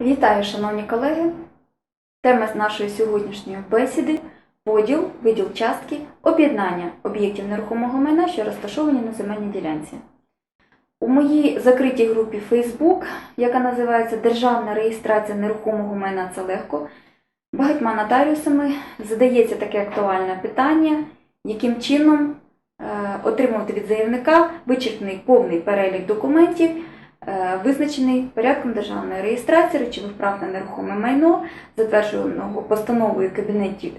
Вітаю, шановні колеги! Тема з нашої сьогоднішньої бесіди поділ, виділ частки, об'єднання об'єктів нерухомого майна, що розташовані на земельній ділянці. У моїй закритій групі Facebook, яка називається Державна реєстрація нерухомого майна це легко, багатьма нотаріусами задається таке актуальне питання, яким чином е, отримувати від заявника вичерпний повний перелік документів, визначений порядком державної реєстрації речових прав на нерухоме майно, затвердженого постановою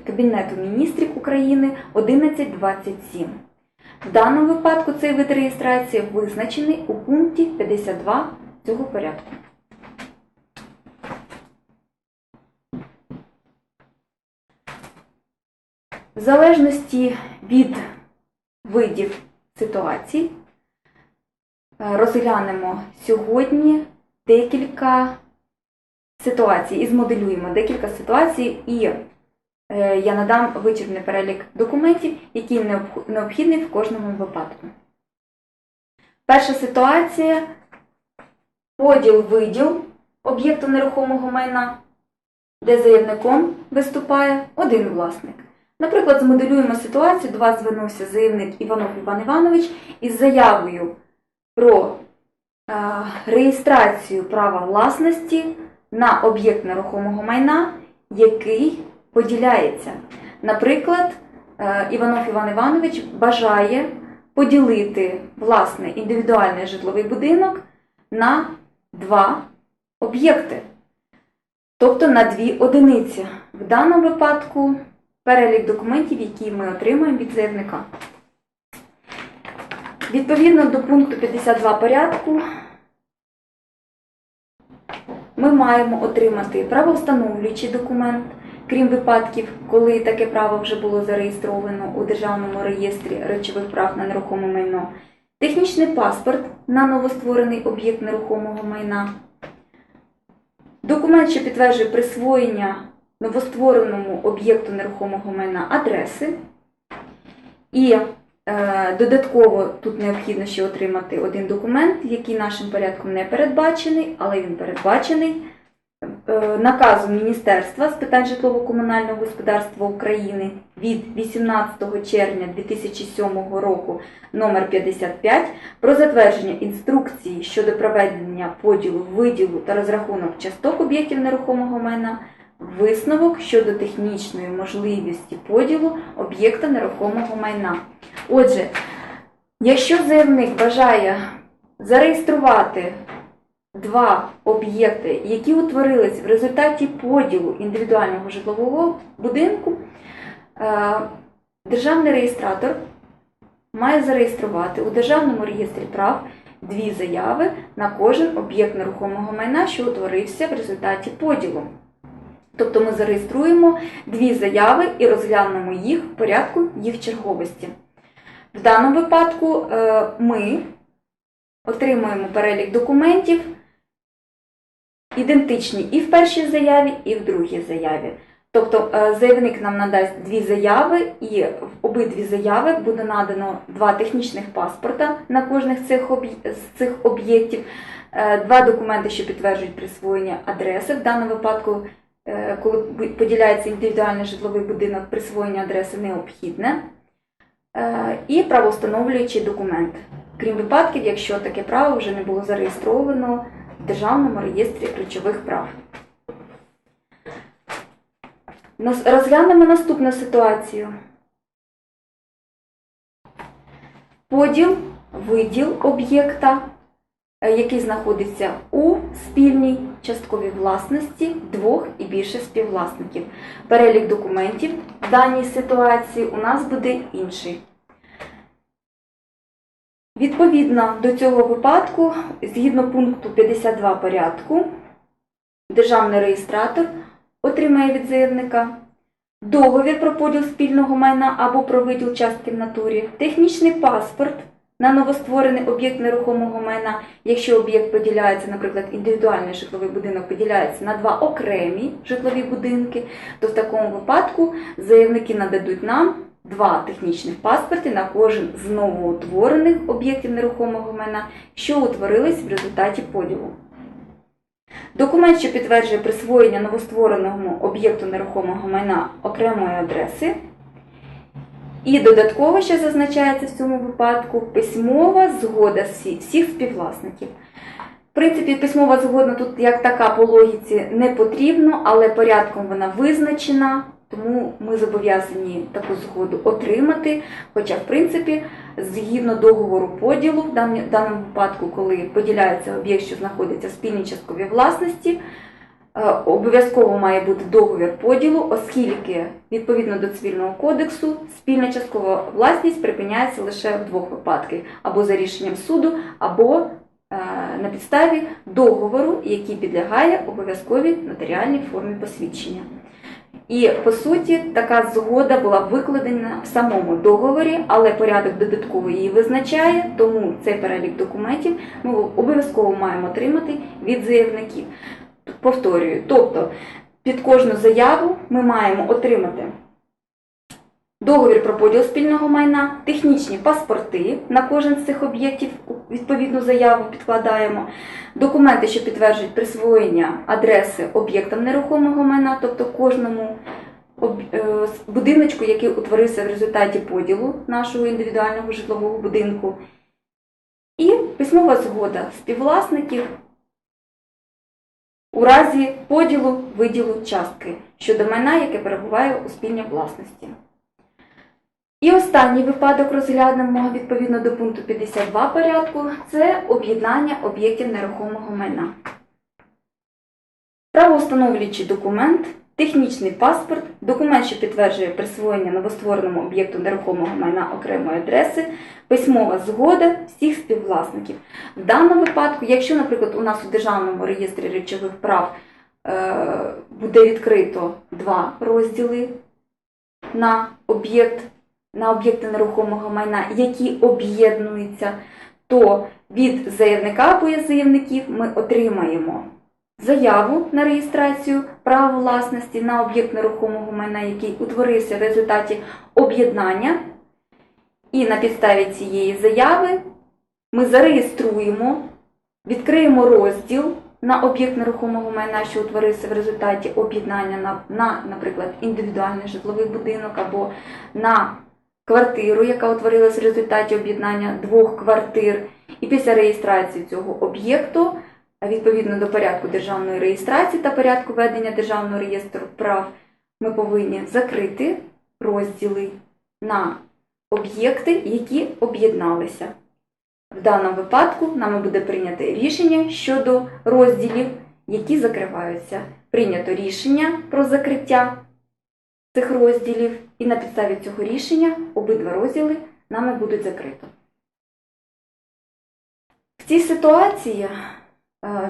Кабінету міністрів України 1127. В даному випадку цей вид реєстрації визначений у пункті 52 цього порядку. В залежності від видів ситуацій е, розглянемо сьогодні декілька ситуацій і змоделюємо декілька ситуацій, і е, я надам вичерпний перелік документів, які необх- необхідні в кожному випадку. Перша ситуація поділ-виділ об'єкту нерухомого майна, де заявником виступає один власник. Наприклад, змоделюємо ситуацію, до вас звернувся заявник Іванов Іван Іванович із заявою про е, реєстрацію права власності на об'єкт нерухомого майна, який поділяється. Наприклад, е, Іванов Іван Іванович бажає поділити власне індивідуальний житловий будинок на два об'єкти, тобто на дві одиниці. В даному випадку перелік документів, які ми отримуємо від заявника. Відповідно до пункту 52 порядку, ми маємо отримати правовстановлюючий документ, крім випадків, коли таке право вже було зареєстровано у Державному реєстрі речових прав на нерухоме майно, технічний паспорт на новостворений об'єкт нерухомого майна, документ, що підтверджує присвоєння новоствореному об'єкту нерухомого майна адреси. І додатково тут необхідно ще отримати один документ, який нашим порядком не передбачений, але він передбачений е, наказом Міністерства з питань житлово-комунального господарства України від 18 червня 2007 року номер 55 про затвердження інструкції щодо проведення поділу, виділу та розрахунок часток об'єктів нерухомого майна Висновок щодо технічної можливості поділу об'єкта нерухомого майна. Отже, якщо заявник бажає зареєструвати два об'єкти, які утворились в результаті поділу індивідуального житлового будинку, е, державний реєстратор має зареєструвати у Державному реєстрі прав дві заяви на кожен об'єкт нерухомого майна, що утворився в результаті поділу. Тобто ми зареєструємо дві заяви і розглянемо їх в порядку їх черговості. В даному випадку е, ми отримуємо перелік документів, ідентичні і в першій заяві, і в другій заяві. Тобто е, заявник нам надасть дві заяви, і в обидві заяви буде надано два технічних паспорта на кожних з цих об'єктів, е, два документи, що підтверджують присвоєння адреси. В даному випадку коли поділяється індивідуальний житловий будинок, присвоєння адреси необхідне, і правовстановлюючий документ, крім випадків, якщо таке право вже не було зареєстровано в Державному реєстрі речових прав. Розглянемо наступну ситуацію. Поділ, виділ об'єкта е, який знаходиться у спільній частковій власності двох і більше співвласників. Перелік документів в даній ситуації у нас буде інший. Відповідно до цього випадку, згідно пункту 52 порядку, державний реєстратор отримає від заявника договір про поділ спільного майна або про виділ частки в натурі, технічний паспорт на новостворений об'єкт нерухомого майна, якщо об'єкт поділяється, наприклад, індивідуальний житловий будинок поділяється на два окремі житлові будинки, то в такому випадку заявники нададуть нам два технічних паспорти на кожен з новоутворених об'єктів нерухомого майна, що утворились в результаті поділу. Документ, що підтверджує присвоєння новоствореному об'єкту нерухомого майна окремої адреси. І додатково ще зазначається в цьому випадку письмова згода всіх співвласників. В принципі, письмова згода тут як така по логіці не потрібно, але порядком вона визначена, тому ми зобов'язані таку згоду отримати. Хоча, в принципі, згідно договору поділу, в даному випадку, коли поділяється об'єкт, що знаходиться в спільній частковій власності, обов'язково має бути договір поділу, оскільки відповідно до цивільного кодексу спільна часткова власність припиняється лише в двох випадках: або за рішенням суду, або е, на підставі договору, який підлягає обов'язковій нотаріальній формі посвідчення. І по суті, така згода була викладена в самому договорі, але порядок додатково її визначає, тому цей перелік документів ми обов'язково маємо отримати від заявників. Повторюю, тобто під кожну заяву ми маємо отримати договір про поділ спільного майна, технічні паспорти на кожен з цих об'єктів, відповідну заяву підкладаємо, документи, що підтверджують присвоєння адреси об'єктам нерухомого майна, тобто кожному е, будиночку, який утворився в результаті поділу нашого індивідуального житлового будинку, і письмова згода співвласників у разі поділу виділу частки щодо майна, яке перебуває у спільній власності. І останній випадок розглянемо відповідно до пункту 52 порядку це об'єднання об'єктів нерухомого майна. Правоустановлюючий документ, технічний паспорт, документ, що підтверджує присвоєння новоствореному об'єкту нерухомого майна окремої адреси, письмова згода всіх співвласників. В даному випадку, якщо, наприклад, у нас у Державному реєстрі речових прав е, буде відкрито два розділи на об'єкт на об'єкти нерухомого майна, які об'єднуються, то від заявника або заявників ми отримаємо заяву на реєстрацію права власності на об'єкт нерухомого майна, який утворився в результаті об'єднання. І на підставі цієї заяви ми зареєструємо, відкриємо розділ на об'єкт нерухомого майна, що утворився в результаті об'єднання на, на, наприклад, індивідуальний житловий будинок або на квартиру, яка утворилась в результаті об'єднання двох квартир. І після реєстрації цього об'єкту, відповідно до порядку державної реєстрації та порядку ведення державного реєстру прав, ми повинні закрити розділи на об'єкти, які об'єдналися. В даному випадку нами буде прийнято рішення щодо розділів, які закриваються. Прийнято рішення про закриття цих розділів, і на підставі цього рішення обидва розділи нами будуть закрито. В цій ситуації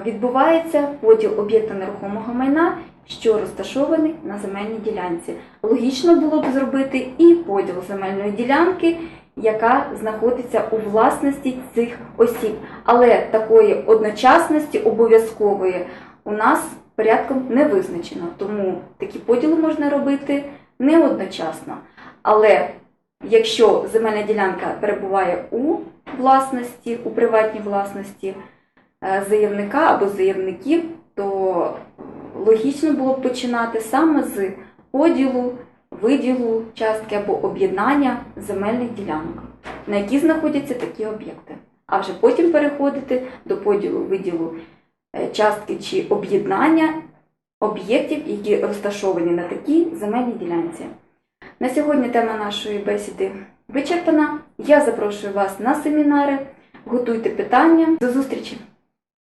відбувається поділ об'єкта нерухомого майна, що розташований на земельній ділянці. Логічно було б зробити і поділ земельної ділянки, яка знаходиться у власності цих осіб. Але такої одночасності обов'язкової у нас порядком не визначено. Тому такі поділи можна робити не одночасно. Але якщо земельна ділянка перебуває у власності, у приватній власності е, заявника або заявників, то логічно було б починати саме з поділу, виділу частки або об'єднання земельних ділянок, на які знаходяться такі об'єкти. А вже потім переходити до поділу, виділу е, частки чи об'єднання об'єктів, які розташовані на такій земельній ділянці. На сьогодні тема нашої бесіди вичерпана. Я запрошую вас на семінари. Готуйте питання. До зустрічі!